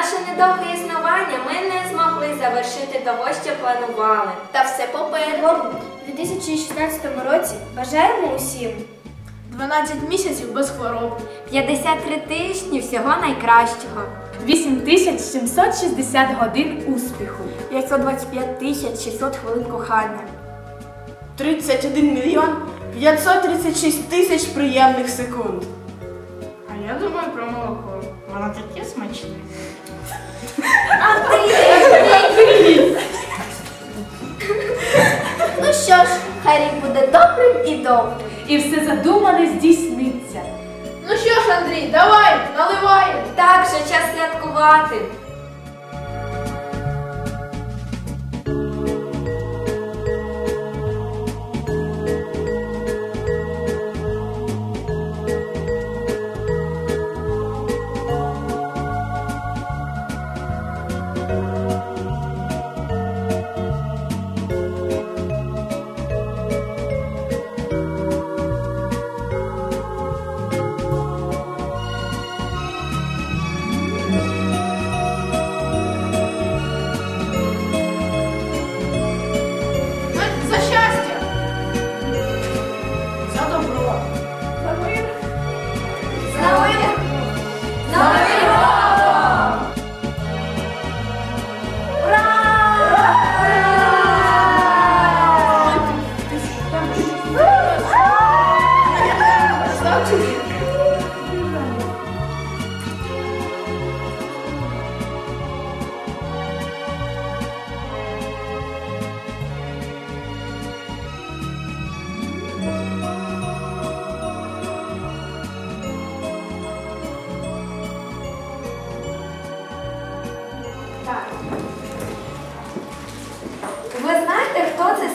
наше недовге існування ми не змогли завершити того, що планували. Та все попереду. У 2016 році бажаємо усім 12 місяців без хвороб. 53 тижні всього найкращого. 8760 годин успіху. 525 тисяч 600 хвилин кохання. 31 мільйон 536 тисяч приємних секунд. А я думаю про молоко. Воно таке смачне. Ну що ж, хай рік буде добрим і добрим. І все задумане здійсниться. Ну що ж, Андрій, давай, наливай. Так, же час святкувати.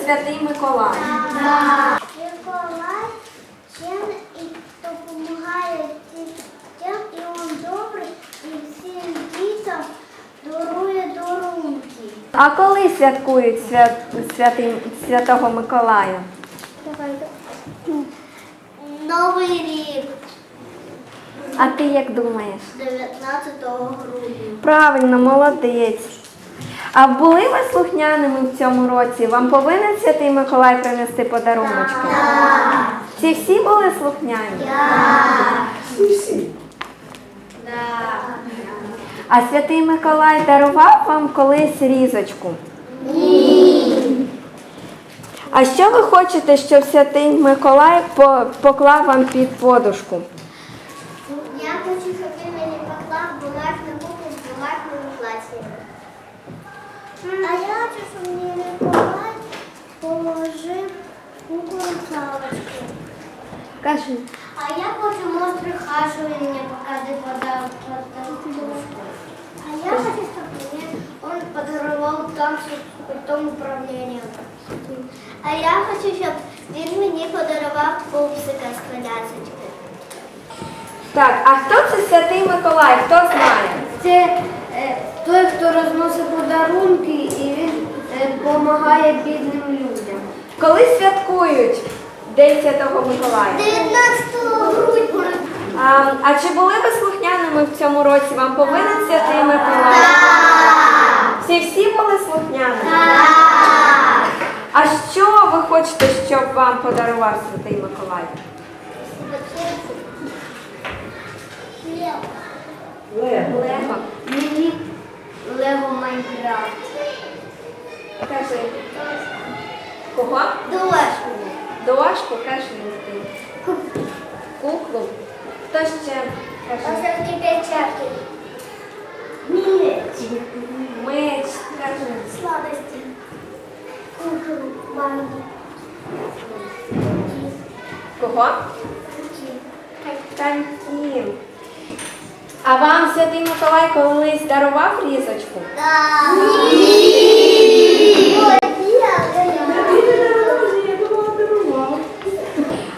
Святий Миколай? Миколай чим і допомагає дітям, і він добрий, і всім дітям дарує дарунки. А коли святкують свят, святий, святого Миколая? Новий рік А ти як думаєш? 19 грудня. Правильно, молодець. А були ви слухняними в цьому році? Вам повинен святий Миколай принести подаруночки? Ці всі були слухняні? А святий Миколай дарував вам колись різочку? Ні. А що ви хочете, щоб святий Миколай поклав вам під подушку? Я хочу, щоб він мені поклав бумажну куклу з бумажними платьями. А я хочу, щоб мені Миколай положив куклу салочку. Кажи. А я хочу монстры хаживания мне показать подарок. А я хочу, чтобы мне он подарувал там с пультом управления. А я хочу, щоб він мені подарував пупсика з колясочкою. Так, а хто це святий Миколай? Хто знає? Це е, той, хто розносить подарунки допомагає бідним людям. Коли святкують День Святого Миколая? 19 грудня. А, а чи були ви слухняними в цьому році? Вам повинен святий Миколай? Всі всі були слухняними? А що ви хочете, щоб вам подарував святий Миколай? Лего. Мені Лего Майнкрафт. Кажи. Кого? Дошку. Дошку, кажи. ти. Куклу. Хто ще? Кажи. Печатки. Меч. Меч. Кажи. Сладості. Куклу. Банки. Кого? Константин. А вам святий Миколай колись дарував різочку? Да.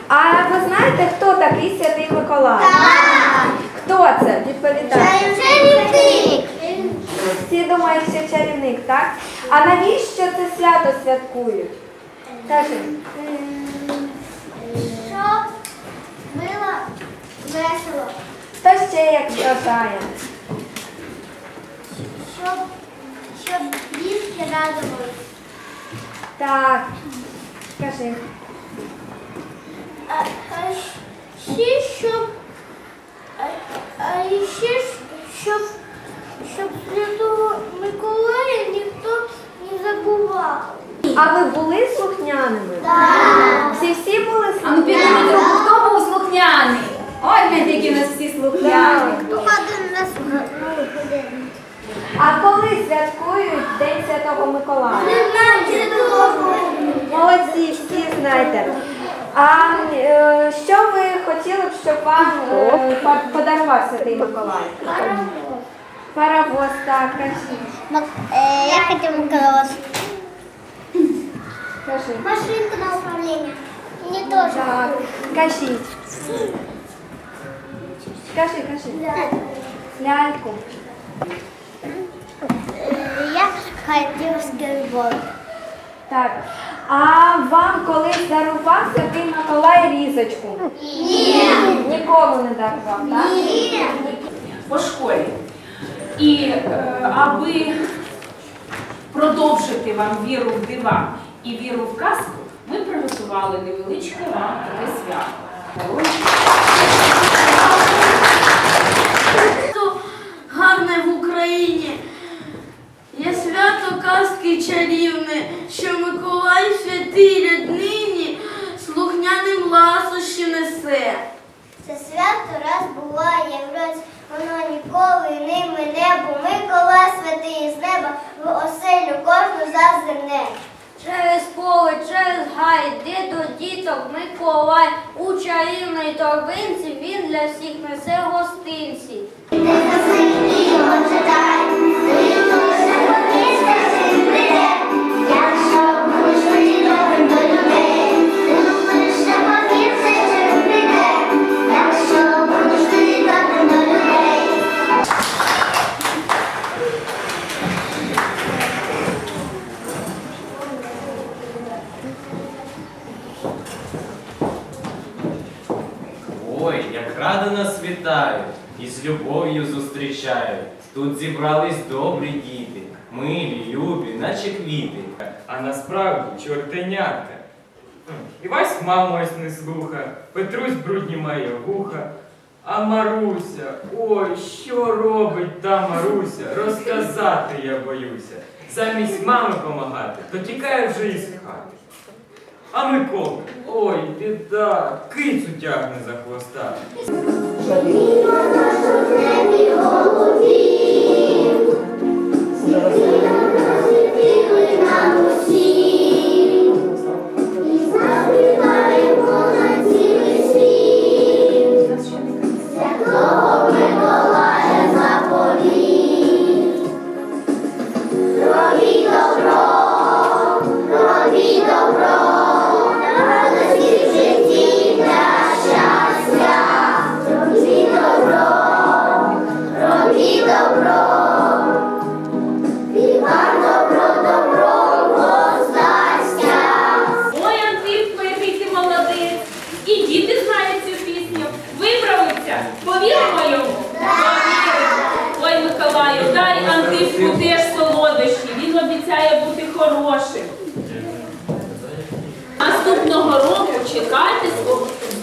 А ви знаєте, хто такий святий Миколай? Хто це? Відповідайте. Всі думають, чарівник, так? А навіщо це свято святкують? Кажи. Щоб було весело. Хто ще як вважає? щоб, щоб дітки радувалися. Так. Скажи. А, а ще щоб, а, а ще щоб, щоб Святого Миколая ніхто не забував. А ви були слухняними? Так. Всі всі були А ну підемо слухняними? другу, хто був слухняний? Ой, гляньте, які нас всі слухняні. Один нас. А коли святкують День Святого Миколая? Не Молодці, всі знаєте. А е, що ви хотіли б, щоб вам е, по- подарував Святий Миколай? Паровоз, так, кажіть. Я хотів Миколаос. Кажи. Машинка на управление. Мне тоже. Так, кажіть. Кажи, кажи. Ляльку. Я хотел скейтборд. Так. А вам колись дарував Святий Миколай різочку? Ні. Нікому не дарував, так? Ні. по школі. І е, аби продовжити вам віру в дива і віру в казку, ми приготували невеличке вам таке свято. Гарне в Україні. Є свято казки чарівне, що Миколай святий ряднині слухняним ласощі несе. Це свято раз буває в році, воно ніколи не мине, бо Микола святий з неба в оселю кожну зазирне. Через поле, через гай, де до Миколай, у чарівній торбинці він для всіх несе гостинці. Якщо з любов'ю зустрічають. Тут зібрались добрі діти, милі, любі, наче квіти. А насправді чортенята. І вас ось не слуха, Петрусь брудні має вуха. А Маруся, ой, що робить та Маруся? Розказати я боюся. Замість мами помагати, то тікає вже із хати. А Микола, ой, біда, кицю тягне за хвоста. Ой, Миколаю, дай Антипку теж солодощі. Він обіцяє бути хорошим. Наступного року чекайте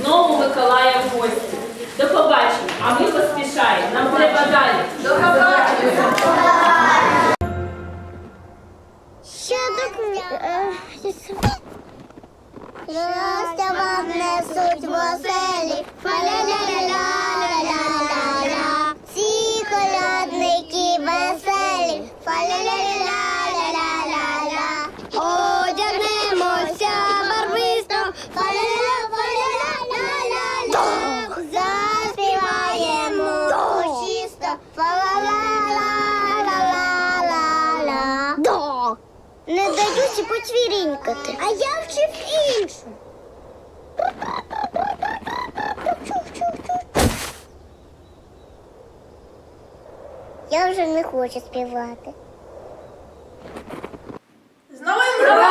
знову Миколая в гості. До побачення, а ми поспішаємо. Нам треба далі. До побачення. Що Щастя вам несуть в оселі, фа-ля-ля-ля-ля-ля-ля-ля. Не даюся поцвірінькати. А я вчив іншу. Я вже не хочу співати. З новим роком!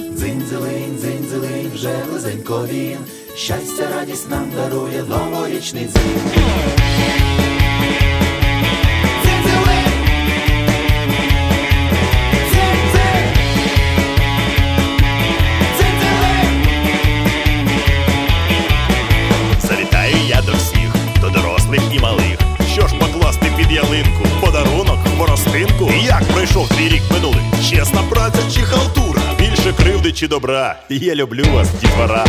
Дзинь-дзелинь, дзинь вже близенько він. Щастя, радість нам дарує новорічний дзвін. Завітаю я до всіх, до дорослих і малих. Що ж покласти під ялинку? Подарунок, хворостинку. Як пройшов твій рік минулий? Чесна праця чи халтура? Більше кривди чи добра? Я люблю вас, дітвора.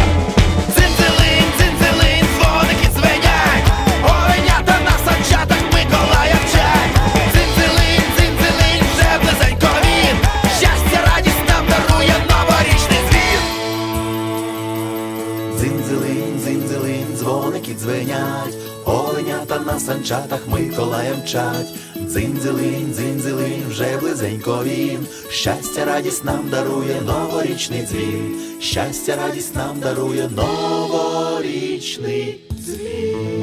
Санчатах Миколаєм мчать. Дзинь-дзилинь, вже близенько він. Щастя, радість нам дарує новорічний дзвін. Щастя, радість нам дарує новорічний дзвін.